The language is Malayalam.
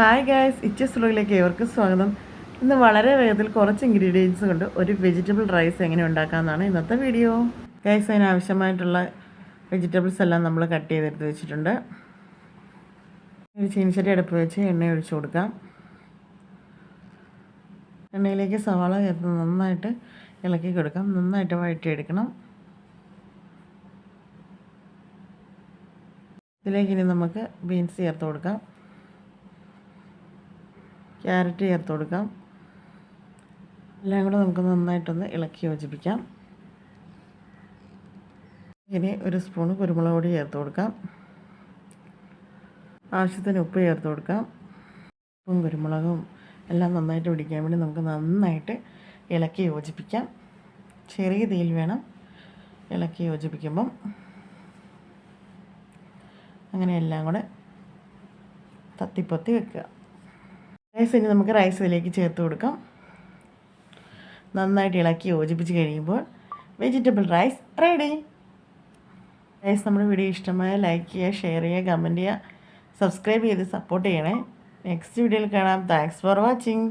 ഹായ് ഗായ്സ് ഇച്ച സ്ലോയിലേക്ക് ഏവർക്കും സ്വാഗതം. ഇന്ന് വളരെ വേഗത്തിൽ കുറച്ച് ഇൻഗ്രീഡിയൻസ് കൊണ്ട് ഒരു വെജിറ്റബിൾ റൈസ് എങ്ങനെ ഉണ്ടാക്കാമെന്നാണ് ഇന്നത്തെ വീഡിയോ ഗൈസ് അതിന് ആവശ്യമായിട്ടുള്ള വെജിറ്റബിൾസ് എല്ലാം നമ്മൾ കട്ട് ചെയ്തെടുത്ത് വെച്ചിട്ടുണ്ട്. ഒരു ചീനിച്ചട്ടി അടുപ്പ് വെച്ച് എണ്ണ ഒഴിച്ചു കൊടുക്കാം. എണ്ണയിലേക്ക് സവാള ചേർത്ത് നന്നായിട്ട് ഇളക്കി കൊടുക്കാം. നന്നായിട്ട് വഴറ്റിയെടുക്കണം. ഇതിലേക്ക് ഇനി നമുക്ക് ബീൻസ് ചേർത്ത് കൊടുക്കാം. ക്യാരറ്റ് ചേർത്ത് കൊടുക്കാം. എല്ലാം കൂടെ നമുക്ക് നന്നായിട്ടൊന്ന് ഇളക്കി യോജിപ്പിക്കാം. ഇനി ഒരു സ്പൂൺ കുരുമുളക് പൊടി ചേർത്ത് കൊടുക്കാം. ആവശ്യത്തിന് ഉപ്പ് ചേർത്ത് കൊടുക്കാം. ഉപ്പും കുരുമുളകും എല്ലാം നന്നായിട്ട് പിടിക്കാൻ വേണ്ടി നമുക്ക് നന്നായിട്ട് ഇളക്കി യോജിപ്പിക്കാം. ചെറിയ തീയിൽ വേണം ഇളക്കി യോജിപ്പിക്കുമ്പം. അങ്ങനെ എല്ലാം കൂടെ തത്തിപ്പൊത്തി വെക്കുക. റൈസ് ഇനി നമുക്ക് റൈസ് ഇതിലേക്ക് ചേർത്ത് കൊടുക്കാം. നന്നായിട്ട് ഇളക്കി യോജിപ്പിച്ച് കഴിയുമ്പോൾ വെജിറ്റബിൾ റൈസ് റെഡി റൈസ് നമ്മുടെ വീഡിയോ ഇഷ്ടമായ ലൈക്ക് ചെയ്യുക ഷെയർ ചെയ്യുക കമന്റ് ചെയ്യുക സബ്സ്ക്രൈബ് ചെയ്ത് സപ്പോർട്ട് ചെയ്യണേ. നെക്സ്റ്റ് വീഡിയോയിൽ കാണാം. Thanks for watching